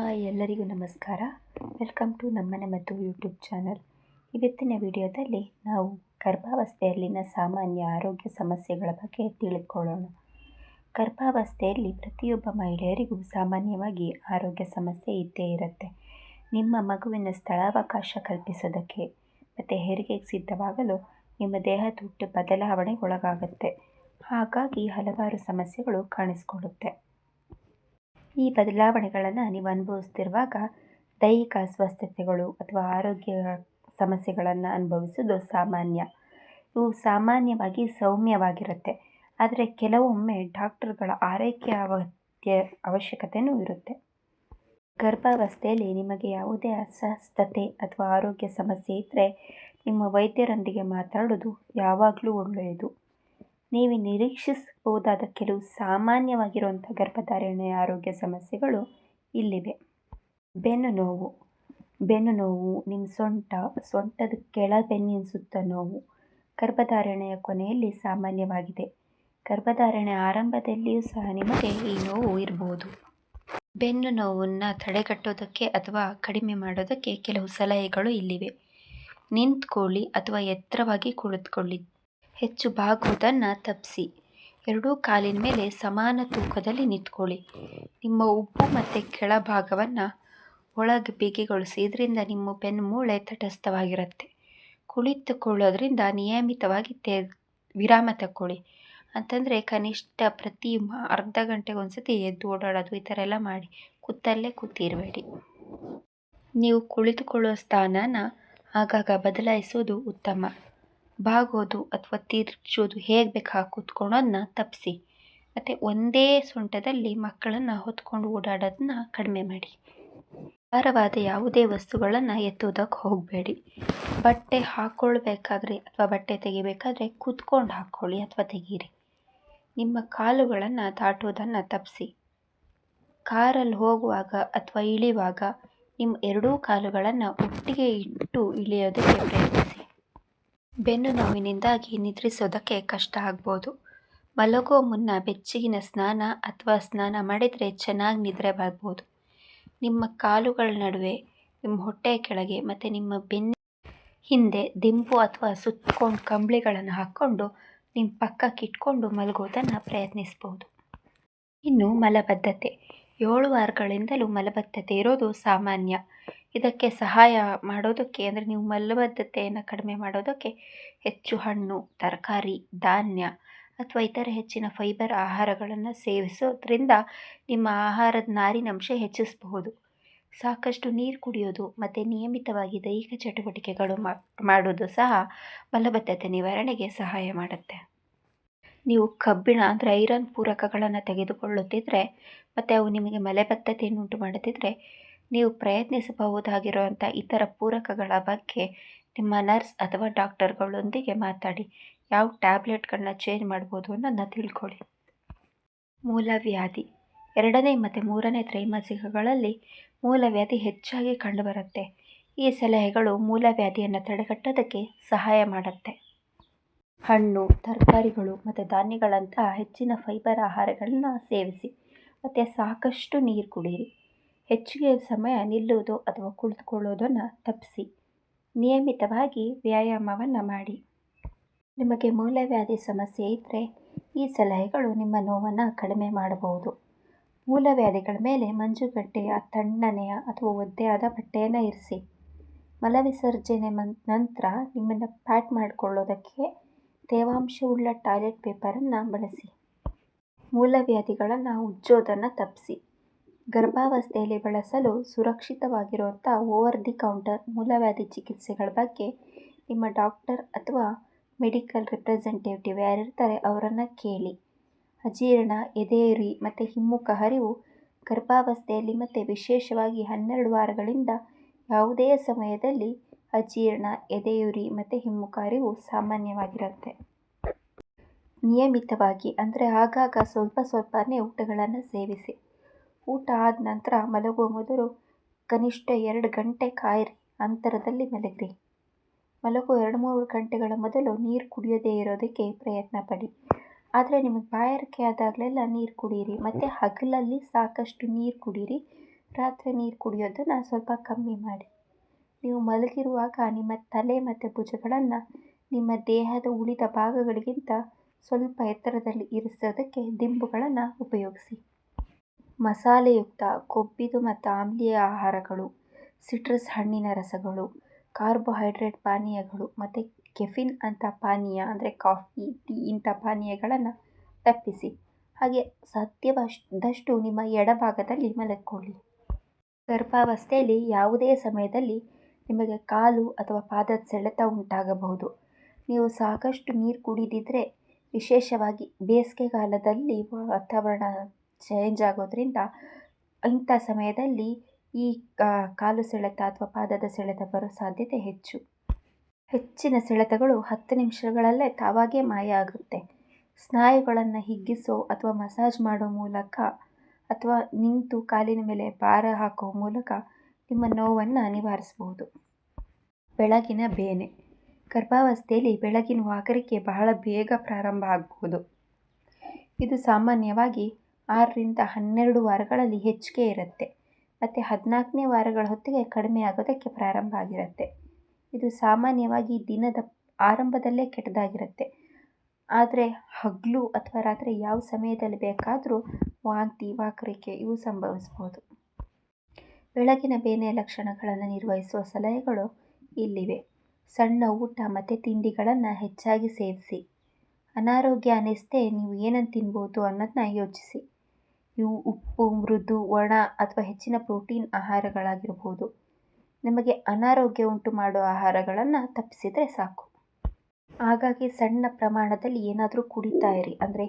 Hi ಎಲ್ಲರಿಗೂ ನಮಸ್ಕಾರ. Welcome to ನಮ್ಮನೆ ಮತ್ತು ಯೂಟ್ಯೂಬ್ ಚಾನಲ್. ಇವತ್ತಿನ ವಿಡಿಯೋದಲ್ಲಿ ನಾವು ಗರ್ಭಾವಸ್ಥೆಯಲ್ಲಿನ ಸಾಮಾನ್ಯ ಆರೋಗ್ಯ ಸಮಸ್ಯೆಗಳ ಬಗ್ಗೆ ತಿಳಿದುಕೊಳ್ಳೋಣ ಗರ್ಭಾವಸ್ಥೆಯಲ್ಲಿ ಪ್ರತಿಯೊಬ್ಬ ಮಹಿಳೆಯರಿಗೂ ಸಾಮಾನ್ಯವಾಗಿ ಆರೋಗ್ಯ ಸಮಸ್ಯೆ ಇದ್ದೇ ಇರುತ್ತೆ. ನಿಮ್ಮ ಮಗುವಿನ ಸ್ಥಳಾವಕಾಶ ಕಲ್ಪಿಸೋದಕ್ಕೆ ಮತ್ತು ಹೆರಿಗೆಗೆ ಸಿದ್ಧವಾಗಲು ನಿಮ್ಮ ದೇಹ ತುಟ್ಟು ಬದಲಾವಣೆಗೊಳಗಾಗುತ್ತೆ. ಹಾಗಾಗಿ ಹಲವಾರು ಸಮಸ್ಯೆಗಳು ಕಾಣಿಸ್ಕೊಳ್ಳುತ್ತೆ. ಈ ಬದಲಾವಣೆಗಳನ್ನು ನೀವು ಅನುಭವಿಸ್ತಿರುವಾಗ ದೈಹಿಕ ಅಸ್ವಸ್ಥತೆಗಳು ಅಥವಾ ಆರೋಗ್ಯ ಸಮಸ್ಯೆಗಳನ್ನು ಅನುಭವಿಸೋದು ಸಾಮಾನ್ಯ. ಇವು ಸಾಮಾನ್ಯವಾಗಿ ಸೌಮ್ಯವಾಗಿರುತ್ತೆ. ಆದರೆ ಕೆಲವೊಮ್ಮೆ ಡಾಕ್ಟರ್ಗಳ ಆರೈಕೆ ಅವತ್ಯ ಅವಶ್ಯಕತೆಯೂ ಇರುತ್ತೆ. ಗರ್ಭಾವಸ್ಥೆಯಲ್ಲಿ ನಿಮಗೆ ಯಾವುದೇ ಅಸ್ವಸ್ಥತೆ ಅಥವಾ ಆರೋಗ್ಯ ಸಮಸ್ಯೆ ಇದ್ದರೆ ನಿಮ್ಮ ವೈದ್ಯರೊಂದಿಗೆ ಮಾತಾಡೋದು ಯಾವಾಗಲೂ ಒಳ್ಳೆಯದು. ನೀವು ನಿರೀಕ್ಷಿಸಬಹುದಾದ ಕೆಲವು ಸಾಮಾನ್ಯವಾಗಿರುವಂಥ ಗರ್ಭಧಾರಣೆಯ ಆರೋಗ್ಯ ಸಮಸ್ಯೆಗಳು ಇಲ್ಲಿವೆ. ಬೆನ್ನು ನೋವು. ಬೆನ್ನು ನೋವು, ನಿಮ್ಮ ಸೊಂಟ, ಸೊಂಟದ ಕೆಳ ಬೆನ್ನಿನ ಸುತ್ತ ನೋವು ಗರ್ಭಧಾರಣೆಯ ಕೊನೆಯಲ್ಲಿ ಸಾಮಾನ್ಯವಾಗಿದೆ. ಗರ್ಭಧಾರಣೆ ಆರಂಭದಲ್ಲಿಯೂ ಸಹ ನಿಮಗೆ ಈ ನೋವು ಇರಬಹುದು. ಬೆನ್ನು ನೋವನ್ನು ತಡೆಗಟ್ಟೋದಕ್ಕೆ ಅಥವಾ ಕಡಿಮೆ ಮಾಡೋದಕ್ಕೆ ಕೆಲವು ಸಲಹೆಗಳು ಇಲ್ಲಿವೆ. ನಿಂತ್ಕೊಳ್ಳಿ ಅಥವಾ ಎತ್ತರವಾಗಿ ಕುಳಿತುಕೊಳ್ಳಿ. ಹೆಚ್ಚು ಬಾಗುವುದನ್ನು ತಪ್ಪಿಸಿ ಎರಡೂ ಕಾಲಿನ ಮೇಲೆ ಸಮಾನ ತೂಕದಲ್ಲಿ ನಿಂತ್ಕೊಳ್ಳಿ. ನಿಮ್ಮ ಉಬ್ಬು ಮತ್ತು ಕೆಳಭಾಗವನ್ನು ಒಳಗೆ ಬಿಗಿಗೊಳಿಸಿ. ಇದರಿಂದ ನಿಮ್ಮ ಬೆನ್ನು ಮೂಳೆ ತಟಸ್ಥವಾಗಿರುತ್ತೆ. ಕುಳಿತುಕೊಳ್ಳೋದ್ರಿಂದ ನಿಯಮಿತವಾಗಿ ತೆ, ವಿರಾಮ ತಗೊಳ್ಳಿ ಅಂತಂದರೆ ಕನಿಷ್ಠ ಪ್ರತಿ ಅರ್ಧ ಗಂಟೆಗೊಂದ್ಸತಿ ಎದ್ದು ಓಡಾಡೋದು, ಈ ಥರ ಎಲ್ಲ ಮಾಡಿ ಕೂತಲ್ಲೇ ಕೂತಿರಬೇಡಿ. ನೀವು ಕುಳಿತುಕೊಳ್ಳುವ ಸ್ಥಾನನ ಆಗಾಗ ಬದಲಾಯಿಸೋದು ಉತ್ತಮ. ಬಾಗೋದು ಅಥವಾ ತಿರ್ಚೋದು ಹೇಗೆ ಬೇಕು ಹಾಗೆ ಕೂತ್ಕೊಳ್ಳೋದನ್ನ ತಪ್ಪಿಸಿ ಮತ್ತು ಒಂದೇ ಸೊಂಟದಲ್ಲಿ ಮಕ್ಕಳನ್ನು ಹೊತ್ಕೊಂಡು ಓಡಾಡೋದನ್ನ ಕಡಿಮೆ ಮಾಡಿ. ಭಾರವಾದ ಯಾವುದೇ ವಸ್ತುಗಳನ್ನು ಎತ್ತೋದಕ್ಕೆ ಹೋಗಬೇಡಿ. ಬಟ್ಟೆ ಹಾಕ್ಕೊಳ್ಬೇಕಾದ್ರೆ ಅಥವಾ ಬಟ್ಟೆ ತೆಗಿಬೇಕಾದ್ರೆ ಕೂತ್ಕೊಂಡು ಹಾಕ್ಕೊಳ್ಳಿ ಅಥವಾ ತೆಗೀರಿ. ನಿಮ್ಮ ಕಾಲುಗಳನ್ನು ದಾಟೋದನ್ನು ತಪ್ಪಿಸಿ ಕಾರಲ್ಲಿ ಹೋಗುವಾಗ ಅಥವಾ ಇಳಿಯುವಾಗ ನಿಮ್ಮ ಎರಡೂ ಕಾಲುಗಳನ್ನು ಒಟ್ಟಿಗೆ ಇಟ್ಟು ಇಳಿಯೋದಕ್ಕೆ ಪ್ರಯತ್ನಿಸಿ ಬೆನ್ನು ನೋವಿನಿಂದಾಗಿ ನಿದ್ರಿಸೋದಕ್ಕೆ ಕಷ್ಟ ಆಗ್ಬೋದು. ಮಲಗೋ ಮುನ್ನ ಬೆಚ್ಚಗಿನ ಸ್ನಾನ ಅಥವಾ ಸ್ನಾನ ಮಾಡಿದರೆ ಚೆನ್ನಾಗಿ ನಿದ್ರೆ ಬರ್ಬೋದು. ನಿಮ್ಮ ಕಾಲುಗಳ ನಡುವೆ, ನಿಮ್ಮ ಹೊಟ್ಟೆಯ ಕೆಳಗೆ ಮತ್ತು ನಿಮ್ಮ ಬೆನ್ನ ಹಿಂದೆ ದಿಂಬು ಅಥವಾ ಸುತ್ತಕೊಂಡು ಕಂಬಳಿಗಳನ್ನು ಹಾಕ್ಕೊಂಡು ನಿಮ್ಮ ಪಕ್ಕಕ್ಕೆ ಇಟ್ಕೊಂಡು ಮಲಗೋದನ್ನು ಪ್ರಯತ್ನಿಸ್ಬೋದು. ಇನ್ನು ಮಲಬದ್ಧತೆ. ಏಳು ವಾರಗಳಿಂದಲೂ ಮಲಬದ್ಧತೆ ಇರೋದು ಸಾಮಾನ್ಯ. ಇದಕ್ಕೆ ಸಹಾಯ ಮಾಡೋದಕ್ಕೆ ಅಂದರೆ ನೀವು ಮಲಬದ್ಧತೆಯನ್ನು ಕಡಿಮೆ ಮಾಡೋದಕ್ಕೆ ಹೆಚ್ಚು ಹಣ್ಣು, ತರಕಾರಿ, ಧಾನ್ಯ ಅಥವಾ ಇತರ ಹೆಚ್ಚಿನ ಫೈಬರ್ ಆಹಾರಗಳನ್ನು ಸೇವಿಸೋದ್ರಿಂದ ನಿಮ್ಮ ಆಹಾರದ ನಾರಿನಂಶ ಹೆಚ್ಚಿಸಬಹುದು. ಸಾಕಷ್ಟು ನೀರು ಕುಡಿಯೋದು ಮತ್ತು ನಿಯಮಿತವಾಗಿ ದೈಹಿಕ ಚಟುವಟಿಕೆಗಳು ಮಾಡೋದು ಸಹ ಮಲಬದ್ಧತೆ ನಿವಾರಣೆಗೆ ಸಹಾಯ ಮಾಡುತ್ತೆ. ನೀವು ಕಬ್ಬಿಣ ಅಂದರೆ ಐರನ್ ಪೂರಕಗಳನ್ನು ತೆಗೆದುಕೊಳ್ಳುತ್ತಿದ್ದರೆ ಮತ್ತು ಅವು ನಿಮಗೆ ಮಲಬದ್ಧತೆಯನ್ನು ಉಂಟು ಮಾಡುತ್ತಿದ್ದರೆ ನೀವು ಪ್ರಯತ್ನಿಸಬಹುದಾಗಿರುವಂಥ ಇತರ ಪೂರಕಗಳ ಬಗ್ಗೆ ನಿಮ್ಮ ನರ್ಸ್ ಅಥವಾ ಡಾಕ್ಟರ್ಗಳೊಂದಿಗೆ ಮಾತಾಡಿ. ಯಾವ ಟ್ಯಾಬ್ಲೆಟ್ಗಳನ್ನ ಚೇಂಜ್ ಮಾಡ್ಬೋದು ಅನ್ನೋದನ್ನ ತಿಳ್ಕೊಳ್ಳಿ. ಮೂಲವ್ಯಾಧಿ. ಎರಡನೇ ಮತ್ತು ಮೂರನೇ ತ್ರೈಮಾಸಿಕಗಳಲ್ಲಿ ಮೂಲವ್ಯಾಧಿ ಹೆಚ್ಚಾಗಿ ಕಂಡುಬರುತ್ತೆ. ಈ ಸಲಹೆಗಳು ಮೂಲವ್ಯಾಧಿಯನ್ನು ತಡೆಗಟ್ಟೋದಕ್ಕೆ ಸಹಾಯ ಮಾಡುತ್ತೆ. ಹಣ್ಣು, ತರಕಾರಿಗಳು ಮತ್ತು ಧಾನ್ಯಗಳಂತಹ ಹೆಚ್ಚಿನ ಫೈಬರ್ ಆಹಾರಗಳನ್ನ ಸೇವಿಸಿ ಮತ್ತು ಸಾಕಷ್ಟು ನೀರು ಕುಡಿಯಿರಿ ಹೆಚ್ಚಿಗೆ ಸಮಯ ನಿಲ್ಲುವುದು ಅಥವಾ ಕುಳಿತುಕೊಳ್ಳೋದನ್ನು ತಪ್ಪಿಸಿ. ನಿಯಮಿತವಾಗಿ ವ್ಯಾಯಾಮವನ್ನು ಮಾಡಿ. ನಿಮಗೆ ಮೂಲವ್ಯಾಧಿ ಸಮಸ್ಯೆ ಇದ್ದರೆ ಈ ಸಲಹೆಗಳು ನಿಮ್ಮ ನೋವನ್ನು ಕಡಿಮೆ ಮಾಡಬಹುದು. ಮೂಲವ್ಯಾಧಿಗಳ ಮೇಲೆ ಮಂಜುಗಡ್ಡೆಯ, ತಣ್ಣನೆಯ ಅಥವಾ ಒದ್ದೆಯಾದ ಬಟ್ಟೆಯನ್ನು ಇರಿಸಿ. ಮಲವಿಸರ್ಜನೆ ನಂತರ ನಿಮ್ಮನ್ನು ಪ್ಯಾಟ್ ಮಾಡಿಕೊಳ್ಳೋದಕ್ಕೆ ತೇವಾಂಶವುಳ್ಳ ಟಾಯ್ಲೆಟ್ ಪೇಪರನ್ನು ಬಳಸಿ. ಮೂಲವ್ಯಾಧಿಗಳನ್ನು ಉಜ್ಜೋದನ್ನು ತಪ್ಪಿಸಿ. ಗರ್ಭಾವಸ್ಥೆಯಲ್ಲಿ ಬಳಸಲು ಸುರಕ್ಷಿತವಾಗಿರುವಂಥ ಓವರ್ ದಿ ಕೌಂಟರ್ ಮೂಲವ್ಯಾಧಿ ಚಿಕಿತ್ಸೆಗಳ ಬಗ್ಗೆ ನಿಮ್ಮ ಡಾಕ್ಟರ್ ಅಥವಾ ಮೆಡಿಕಲ್ ರಿಪ್ರೆಸೆಂಟೇಟಿವ್ ಯಾರಿರ್ತಾರೆ ಅವರನ್ನು ಕೇಳಿ. ಅಜೀರ್ಣ ಎದೆಯುರಿ ಮತ್ತು ಹಿಮ್ಮುಖ ಹರಿವು ಗರ್ಭಾವಸ್ಥೆಯಲ್ಲಿ ಮತ್ತು ವಿಶೇಷವಾಗಿ ಹನ್ನೆರಡು ವಾರಗಳಿಂದ ಯಾವುದೇ ಸಮಯದಲ್ಲಿ ಅಜೀರ್ಣ, ಎದೆಯುರಿ ಮತ್ತು ಹಿಮ್ಮುಖ ಹರಿವು ಸಾಮಾನ್ಯವಾಗಿರುತ್ತೆ. ನಿಯಮಿತವಾಗಿ ಅಂದರೆ ಆಗಾಗ ಸ್ವಲ್ಪ ಸ್ವಲ್ಪನೇ ಊಟಗಳನ್ನು ಸೇವಿಸಿ. ಊಟ ಆದ ನಂತರ ಮಲಗುವ ಮೊದಲು ಕನಿಷ್ಠ ಎರಡು ಗಂಟೆ ಕಾಯಿರಿ, ಅಂತರದಲ್ಲಿ ಮಲಗಿರಿ. ಮಲಗುವ ಎರಡು ಮೂರು ಗಂಟೆಗಳ ಮೊದಲು ನೀರು ಕುಡಿಯೋದೇ ಇರೋದಕ್ಕೆ ಪ್ರಯತ್ನ ಪಡಿ. ಆದರೆ ನಿಮಗೆ ಬಾಯಾರಿಕೆ ಆದಾಗಲೆಲ್ಲ ನೀರು ಕುಡಿಯಿರಿ ಮತ್ತು ಹಗಲಲ್ಲಿ ಸಾಕಷ್ಟು ನೀರು ಕುಡೀರಿ. ರಾತ್ರಿ ನೀರು ಕುಡಿಯೋದನ್ನು ಸ್ವಲ್ಪ ಕಮ್ಮಿ ಮಾಡಿ. ನೀವು ಮಲಗಿರುವಾಗ ನಿಮ್ಮ ತಲೆ ಮತ್ತು ಭುಜಗಳನ್ನು ನಿಮ್ಮ ದೇಹದ ಉಳಿದ ಭಾಗಗಳಿಗಿಂತ ಸ್ವಲ್ಪ ಎತ್ತರದಲ್ಲಿ ಇರಿಸೋದಕ್ಕೆ ದಿಂಬುಗಳನ್ನು ಉಪಯೋಗಿಸಿ. ಮಸಾಲೆಯುಕ್ತ ಕೊಬ್ಬಿದು ಮತ್ತು ಆಮ್ಲೀಯ ಆಹಾರಗಳು, ಸಿಟ್ರಸ್ ಹಣ್ಣಿನ ರಸಗಳು, ಕಾರ್ಬೋಹೈಡ್ರೇಟ್ ಪಾನೀಯಗಳು ಮತ್ತು ಕೆಫಿನ್ ಅಂತ ಪಾನೀಯ ಅಂದರೆ ಕಾಫಿ, ಟೀ ಇಂಥ ಪಾನೀಯಗಳನ್ನು ತಪ್ಪಿಸಿ. ಹಾಗೆ ಸಾಧ್ಯವಾದಷ್ಟು ನಿಮ್ಮ ಎಡಭಾಗದಲ್ಲಿ ಮಲಗಿಕೊಳ್ಳಿ. ಗರ್ಭಾವಸ್ಥೆಯಲ್ಲಿ ಯಾವುದೇ ಸಮಯದಲ್ಲಿ ನಿಮಗೆ ಕಾಲು ಅಥವಾ ಪಾದದ ಸೆಳೆತ ಉಂಟಾಗಬಹುದು. ನೀವು ಸಾಕಷ್ಟು ನೀರು ಕುಡಿದಿದ್ದರೆ ವಿಶೇಷವಾಗಿ ಬೇಸಿಗೆಗಾಲದಲ್ಲಿ ವಾತಾವರಣ ಚೇಂಜ್ ಆಗೋದ್ರಿಂದ ಇಂಥ ಸಮಯದಲ್ಲಿ ಈ ಕಾಲು ಸೆಳೆತ ಅಥವಾ ಪಾದದ ಸೆಳೆತ ಬರೋ ಸಾಧ್ಯತೆ ಹೆಚ್ಚು. ಹೆಚ್ಚಿನ ಸೆಳೆತಗಳು ಹತ್ತು ನಿಮಿಷಗಳಲ್ಲೇ ತಾವಾಗೇ ಮಾಯ ಆಗುತ್ತೆ. ಸ್ನಾಯುಗಳನ್ನು ಹಿಗ್ಗಿಸೋ ಅಥವಾ ಮಸಾಜ್ ಮಾಡೋ ಮೂಲಕ ಅಥವಾ ನಿಂತು ಕಾಲಿನ ಮೇಲೆ ಭಾರ ಹಾಕೋ ಮೂಲಕ ನಿಮ್ಮ ನೋವನ್ನು ನಿವಾರಿಸಬಹುದು ಬೆಳಗಿನ ಬೇನೆ. ಗರ್ಭಾವಸ್ಥೆಯಲ್ಲಿ ಬೆಳಗಿನ ವಾಕರಿಕೆ ಬಹಳ ಬೇಗ ಪ್ರಾರಂಭ ಆಗಬಹುದು ಇದು ಸಾಮಾನ್ಯವಾಗಿ ಆರರಿಂದ ಹನ್ನೆರಡು ವಾರಗಳಲ್ಲಿ ಹೆಚ್ಚಿಗೆ ಇರುತ್ತೆ. ಮತ್ತು ಹದಿನಾಲ್ಕನೇ ವಾರಗಳ ಹೊತ್ತಿಗೆ ಕಡಿಮೆ ಆಗೋದಕ್ಕೆ ಪ್ರಾರಂಭ ಆಗಿರುತ್ತೆ. ಇದು ಸಾಮಾನ್ಯವಾಗಿ ದಿನದ ಆರಂಭದಲ್ಲೇ ಕೆಟ್ಟದಾಗಿರುತ್ತೆ. ಆದರೆ ಹಗಲು ಅಥವಾ ರಾತ್ರಿ ಯಾವ ಸಮಯದಲ್ಲಿ ಬೇಕಾದರೂ ವಾಂತಿ, ವಾಕರಿಕೆ ಇವು ಸಂಭವಿಸ್ಬೋದು. ಬೆಳಗಿನ ಬೇನೆ ಲಕ್ಷಣಗಳನ್ನು ನಿರ್ವಹಿಸುವ ಸಲಹೆಗಳು ಇಲ್ಲಿವೆ. ಸಣ್ಣ ಊಟ ಮತ್ತು ತಿಂಡಿಗಳನ್ನು ಹೆಚ್ಚಾಗಿ ಸೇವಿಸಿ. ಅನಾರೋಗ್ಯ ಅನ್ನಿಸದೆ ನೀವು ಏನನ್ನು ತಿನ್ಬೋದು ಅನ್ನೋದನ್ನ ಯೋಚಿಸಿ. ಇವು ಉಪ್ಪು, ಮೃದು, ಒಣ ಅಥವಾ ಹೆಚ್ಚಿನ ಪ್ರೋಟೀನ್ ಆಹಾರಗಳಾಗಿರ್ಬೋದು. ನಿಮಗೆ ಅನಾರೋಗ್ಯ ಉಂಟು ಮಾಡೋ ಆಹಾರಗಳನ್ನು ತಪ್ಪಿಸಿದರೆ ಸಾಕು. ಹಾಗಾಗಿ ಸಣ್ಣ ಪ್ರಮಾಣದಲ್ಲಿ ಏನಾದರೂ ಕುಡಿತಾ ಇರಿ. ಅಂದರೆ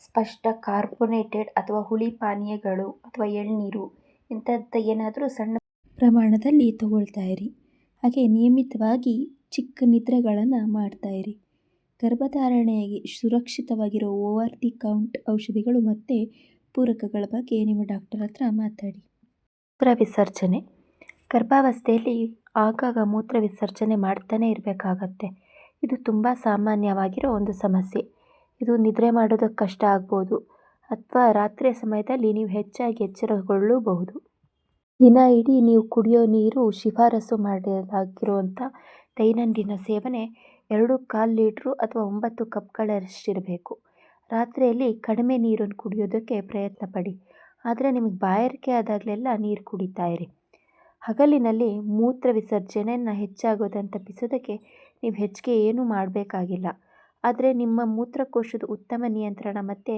ಸ್ಪಷ್ಟ ಕಾರ್ಬೋನೇಟೆಡ್ ಅಥವಾ ಹುಳಿ ಪಾನೀಯಗಳು ಅಥವಾ ಎಳ್ನೀರು ಇಂಥದ್ದು ಏನಾದರೂ ಸಣ್ಣ ಪ್ರಮಾಣದಲ್ಲಿ ತಗೊಳ್ತಾ ಇರಿ. ಹಾಗೆ ನಿಯಮಿತವಾಗಿ ಚಿಕ್ಕ ನಿದ್ರೆಗಳನ್ನು ಮಾಡ್ತಾ ಇರಿ. ಗರ್ಭಧಾರಣೆಗೆ ಸುರಕ್ಷಿತವಾಗಿರೋ ಓವರ್ ದಿ ಕೌಂಟ್ ಔಷಧಿಗಳು ಮತ್ತು ಪೂರಕಗಳ ಬಗ್ಗೆ ನಿಮ್ಮ ಡಾಕ್ಟರ್ ಹತ್ರ ಮಾತಾಡಿ. ಮೂತ್ರ ವಿಸರ್ಜನೆ ಗರ್ಭಾವಸ್ಥೆಯಲ್ಲಿ ಆಗಾಗ ಮೂತ್ರ ವಿಸರ್ಜನೆ ಮಾಡ್ತಾನೆ ಇರಬೇಕಾಗತ್ತೆ. ಇದು ತುಂಬ ಸಾಮಾನ್ಯವಾಗಿರೋ ಒಂದು ಸಮಸ್ಯೆ. ಇದು ನಿದ್ರೆ ಮಾಡೋದಕ್ಕೆ ಕಷ್ಟ ಆಗ್ಬೋದು, ಅಥವಾ ರಾತ್ರಿಯ ಸಮಯದಲ್ಲಿ ನೀವು ಹೆಚ್ಚಾಗಿ ಎಚ್ಚರಗೊಳ್ಳಬಹುದು. ದಿನ ಇಡೀ ನೀವು ಕುಡಿಯೋ ನೀರು ಶಿಫಾರಸು ಮಾಡಲಾಗಿರುವಂಥ ದೈನಂದಿನ ಸೇವನೆ ಎರಡು ಕಾಲು ಲೀಟ್ರು ಅಥವಾ ಒಂಬತ್ತು ಕಪ್ಗಳಷ್ಟಿರಬೇಕು. ರಾತ್ರಿಯಲ್ಲಿ ಕಡಿಮೆ ನೀರನ್ನು ಕುಡಿಯೋದಕ್ಕೆ ಪ್ರಯತ್ನ ಪಡಿ ಆದರೆ ನಿಮಗೆ ಬಾಯಾರಿಕೆ ಆದಾಗಲೆಲ್ಲ ನೀರು ಕುಡಿತಾ ಇರಿ. ಹಗಲಿನಲ್ಲಿ ಮೂತ್ರ ವಿಸರ್ಜನೆಯನ್ನು ಹೆಚ್ಚಾಗೋದನ್ನು ತಪ್ಪಿಸೋದಕ್ಕೆ ನೀವು ಹೆಚ್ಚಿಗೆ ಏನೂ ಮಾಡಬೇಕಾಗಿಲ್ಲ. ಆದರೆ ನಿಮ್ಮ ಮೂತ್ರಕೋಶದ ಉತ್ತಮ ನಿಯಂತ್ರಣ ಮತ್ತು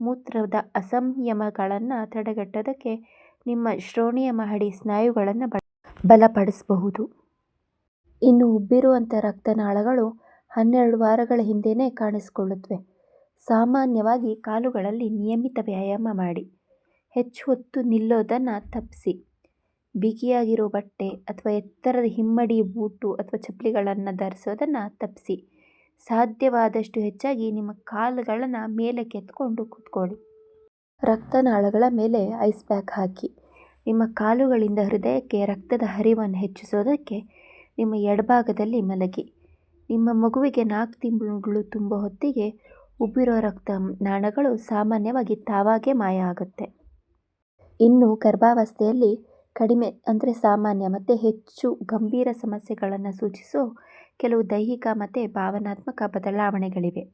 ಮೂತ್ರದ ಅಸಂಯಮಗಳನ್ನು ತಡೆಗಟ್ಟೋದಕ್ಕೆ ನಿಮ್ಮ ಶ್ರೋಣಿಯ ಮಹಡಿ ಸ್ನಾಯುಗಳನ್ನು ಬಲಪಡಿಸಬಹುದು. ಇನ್ನು ಉಬ್ಬಿರುವಂಥ ರಕ್ತನಾಳಗಳು ಹನ್ನೆರಡು ವಾರಗಳ ಹಿಂದೆಯೇ ಕಾಣಿಸಿಕೊಳ್ಳುತ್ತವೆ ಸಾಮಾನ್ಯವಾಗಿ ಕಾಲುಗಳಲ್ಲಿ ನಿಯಮಿತ ವ್ಯಾಯಾಮ ಮಾಡಿ. ಹೆಚ್ಚು ಹೊತ್ತು ನಿಲ್ಲೋದನ್ನು ತಪ್ಪಿಸಿ ಬಿಗಿಯಾಗಿರೋ ಬಟ್ಟೆ ಅಥವಾ ಎತ್ತರದ ಹಿಮ್ಮಡಿ ಬೂಟು ಅಥವಾ ಚಪ್ಪಲಿಗಳನ್ನು ಧರಿಸೋದನ್ನು ತಪ್ಪಿಸಿ ಸಾಧ್ಯವಾದಷ್ಟು ಹೆಚ್ಚಾಗಿ ನಿಮ್ಮ ಕಾಲುಗಳನ್ನು ಮೇಲೆ ಕೆತ್ಕೊಂಡು ಕೂತ್ಕೊಳ್ಳಿ. ರಕ್ತನಾಳಗಳ ಮೇಲೆ ಐಸ್ ಪ್ಯಾಕ್ ಹಾಕಿ. ನಿಮ್ಮ ಕಾಲುಗಳಿಂದ ಹೃದಯಕ್ಕೆ ರಕ್ತದ ಹರಿವನ್ನು ಹೆಚ್ಚಿಸೋದಕ್ಕೆ ನಿಮ್ಮ ಎಡಭಾಗದಲ್ಲಿ ಮಲಗಿ. ನಿಮ್ಮ ಮಗುವಿಗೆ ನಾಲ್ಕು ತಿಂಗಳು ತುಂಬ ಹೊತ್ತಿಗೆ ಉಬ್ಬಿರೋ ರಕ್ತ ನಾಳಗಳು ಸಾಮಾನ್ಯವಾಗಿ ತಾವಾಗೇ ಮಾಯ ಆಗುತ್ತೆ. ಇನ್ನು ಗರ್ಭಾವಸ್ಥೆಯಲ್ಲಿ ಕಡಿಮೆ, ಅಂದರೆ ಸಾಮಾನ್ಯ ಮತ್ತು ಹೆಚ್ಚು ಗಂಭೀರ ಸಮಸ್ಯೆಗಳನ್ನು ಸೂಚಿಸೋ ಕೆಲವು ದೈಹಿಕ ಮತ್ತು ಭಾವನಾತ್ಮಕ ಬದಲಾವಣೆಗಳಿವೆ.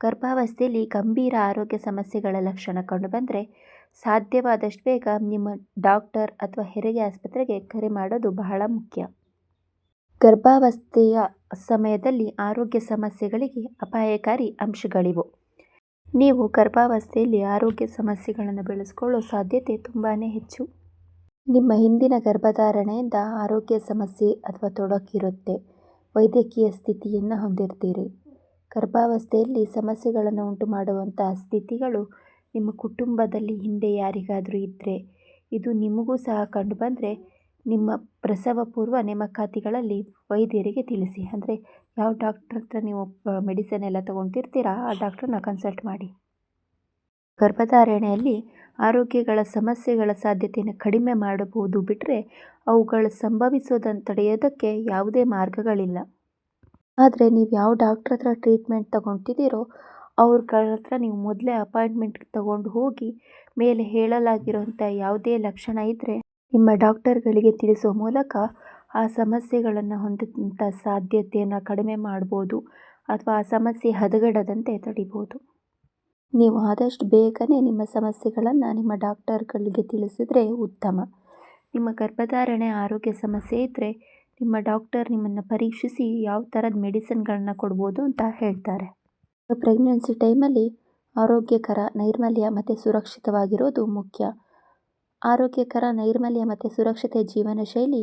ಗರ್ಭಾವಸ್ಥೆಯಲ್ಲಿ ಗಂಭೀರ ಆರೋಗ್ಯ ಸಮಸ್ಯೆಗಳ ಲಕ್ಷಣ ಕಂಡುಬಂದರೆ ಸಾಧ್ಯವಾದಷ್ಟು ಬೇಗ ನಿಮ್ಮ ಡಾಕ್ಟರ್ ಅಥವಾ ಹೆರಿಗೆ ಆಸ್ಪತ್ರೆಗೆ ಕರೆ ಮಾಡೋದು ಬಹಳ ಮುಖ್ಯ. ಗರ್ಭಾವಸ್ಥೆಯ ಸಮಯದಲ್ಲಿ ಆರೋಗ್ಯ ಸಮಸ್ಯೆಗಳಿಗೆ ಅಪಾಯಕಾರಿ ಅಂಶಗಳಿವು. ನೀವು ಗರ್ಭಾವಸ್ಥೆಯಲ್ಲಿ ಆರೋಗ್ಯ ಸಮಸ್ಯೆಗಳನ್ನು ಬೆಳೆಸ್ಕೊಳ್ಳೋ ಸಾಧ್ಯತೆ ತುಂಬಾ ಹೆಚ್ಚು. ನಿಮ್ಮ ಹಿಂದಿನ ಗರ್ಭಧಾರಣೆಯಿಂದ ಆರೋಗ್ಯ ಸಮಸ್ಯೆ ಅಥವಾ ತೊಡಕಿರುತ್ತೆ. ವೈದ್ಯಕೀಯ ಸ್ಥಿತಿಯನ್ನು ಹೊಂದಿರ್ತೀರಿ. ಗರ್ಭಾವಸ್ಥೆಯಲ್ಲಿ ಸಮಸ್ಯೆಗಳನ್ನು ಉಂಟು ಮಾಡುವಂತಹ ಸ್ಥಿತಿಗಳು ನಿಮ್ಮ ಕುಟುಂಬದಲ್ಲಿ ಹಿಂದೆ ಯಾರಿಗಾದರೂ ಇದ್ದರೆ ಇದು ನಿಮಗೂ ಸಹ ಕಂಡುಬಂದರೆ ನಿಮ್ಮ ಪ್ರಸವ ಪೂರ್ವ ನೇಮಕಾತಿಗಳಲ್ಲಿ ವೈದ್ಯರಿಗೆ ತಿಳಿಸಿ. ಅಂದರೆ ಯಾವ ಡಾಕ್ಟ್ರ್ ಹತ್ರ ನೀವು ಮೆಡಿಸನ್ ಎಲ್ಲ ತೊಗೊತಿರ್ತೀರಾ ಆ ಡಾಕ್ಟ್ರನ್ನ ಕನ್ಸಲ್ಟ್ ಮಾಡಿ. ಗರ್ಭಧಾರಣೆಯಲ್ಲಿ ಆರೋಗ್ಯಗಳ ಸಮಸ್ಯೆಗಳ ಸಾಧ್ಯತೆಯನ್ನು ಕಡಿಮೆ ಮಾಡಬಹುದು ಬಿಟ್ಟರೆ ಅವುಗಳು ಸಂಭವಿಸೋದನ್ನು ತಡೆಯೋದಕ್ಕೆ ಯಾವುದೇ ಮಾರ್ಗಗಳಿಲ್ಲ. ಆದರೆ ನೀವು ಯಾವ ಡಾಕ್ಟ್ರ್ ಹತ್ರ ಟ್ರೀಟ್ಮೆಂಟ್ ತಗೊತಿದ್ದೀರೋ ಅವ್ರಗಳ ಹತ್ರ ನೀವು ಮೊದಲೇ ಅಪಾಯಿಂಟ್ಮೆಂಟ್ ತಗೊಂಡು ಹೋಗಿ, ಮೇಲೆ ಹೇಳಲಾಗಿರೋಂಥ ಯಾವುದೇ ಲಕ್ಷಣ ಇದ್ದರೆ ನಿಮ್ಮ ಡಾಕ್ಟರ್ಗಳಿಗೆ ತಿಳಿಸೋ ಮೂಲಕ ಆ ಸಮಸ್ಯೆಗಳನ್ನು ಹೊಂದಿದಂಥ ಸಾಧ್ಯತೆಯನ್ನು ಕಡಿಮೆ ಮಾಡ್ಬೋದು ಅಥವಾ ಆ ಸಮಸ್ಯೆ ಹದಗಡದಂತೆ ತಡಿಬೋದು. ನೀವು ಆದಷ್ಟು ಬೇಗನೆ ನಿಮ್ಮ ಸಮಸ್ಯೆಗಳನ್ನು ನಿಮ್ಮ ಡಾಕ್ಟರ್ಗಳಿಗೆ ತಿಳಿಸಿದ್ರೆ ಉತ್ತಮ. ನಿಮ್ಮ ಗರ್ಭಧಾರಣೆ ಆರೋಗ್ಯ ಸಮಸ್ಯೆ ಇದ್ದರೆ ನಿಮ್ಮ ಡಾಕ್ಟರ್ ನಿಮ್ಮನ್ನು ಪರೀಕ್ಷಿಸಿ ಯಾವ ಥರದ ಮೆಡಿಸಿನ್ಗಳನ್ನ ಕೊಡ್ಬೋದು ಅಂತ ಹೇಳ್ತಾರೆ. ಪ್ರೆಗ್ನೆನ್ಸಿ ಟೈಮಲ್ಲಿ ಆರೋಗ್ಯಕರ, ನೈರ್ಮಲ್ಯ ಮತ್ತು ಸುರಕ್ಷಿತವಾಗಿರೋದು ಮುಖ್ಯ. ಆರೋಗ್ಯಕರ, ನೈರ್ಮಲ್ಯ ಮತ್ತು ಸುರಕ್ಷತೆ ಜೀವನ ಶೈಲಿ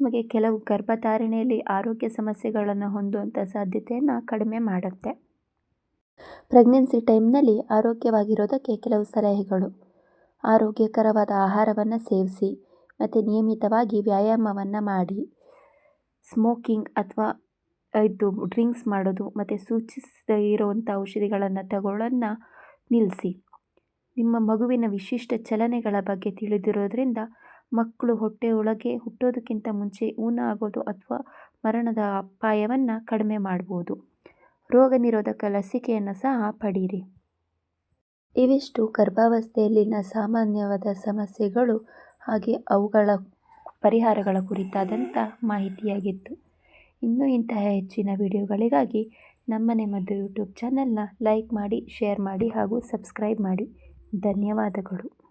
ನಿಮಗೆ ಕೆಲವು ಗರ್ಭಧಾರಣೆಯಲ್ಲಿ ಆರೋಗ್ಯ ಸಮಸ್ಯೆಗಳನ್ನು ಹೊಂದುವಂಥ ಸಾಧ್ಯತೆಯನ್ನು ಕಡಿಮೆ ಮಾಡುತ್ತೆ. ಪ್ರೆಗ್ನೆನ್ಸಿ ಟೈಮ್ನಲ್ಲಿ ಆರೋಗ್ಯವಾಗಿರೋದಕ್ಕೆ ಕೆಲವು ಸಲಹೆಗಳು. ಆರೋಗ್ಯಕರವಾದ ಆಹಾರವನ್ನು ಸೇವಿಸಿ ಮತ್ತು ನಿಯಮಿತವಾಗಿ ವ್ಯಾಯಾಮವನ್ನು ಮಾಡಿ. ಸ್ಮೋಕಿಂಗ್ ಅಥವಾ ಇದು ಡ್ರಿಂಕ್ಸ್ ಮಾಡೋದು ಮತ್ತು ಸೂಚಿಸದೇ ಇರುವಂಥ ಔಷಧಿಗಳನ್ನು ತಗೊಳ್ಳೋದನ್ನ ನಿಲ್ಲಿಸಿ. ನಿಮ್ಮ ಮಗುವಿನ ವಿಶಿಷ್ಟ ಚಲನೆಗಳ ಬಗ್ಗೆ ತಿಳಿದಿರೋದ್ರಿಂದ ಮಕ್ಕಳು ಹೊಟ್ಟೆಯೊಳಗೆ ಹುಟ್ಟೋದಕ್ಕಿಂತ ಮುಂಚೆ ಊನ ಆಗೋದು ಅಥವಾ ಮರಣದ ಅಪಾಯವನ್ನು ಕಡಿಮೆ ಮಾಡ್ಬೋದು. ರೋಗ ನಿರೋಧಕ ಲಸಿಕೆಯನ್ನು ಸಹ ಪಡೀರಿ. ಇವಿಷ್ಟು ಗರ್ಭಾವಸ್ಥೆಯಲ್ಲಿನ ಸಾಮಾನ್ಯವಾದ ಸಮಸ್ಯೆಗಳು ಹಾಗೆ ಅವುಗಳ ಪರಿಹಾರಗಳ ಕುರಿತಾದಂಥ ಮಾಹಿತಿಯಾಗಿತ್ತು. ಇನ್ನೂ ಇಂತಹ ಹೆಚ್ಚಿನ ವಿಡಿಯೋಗಳಿಗಾಗಿ ನಮ್ಮನೆ ಮದ್ದು ಯೂಟ್ಯೂಬ್ ಚಾನಲ್ನ ಲೈಕ್ ಮಾಡಿ, ಶೇರ್ ಮಾಡಿ ಹಾಗೂ ಸಬ್ಸ್ಕ್ರೈಬ್ ಮಾಡಿ. ಧನ್ಯವಾದಗಳು.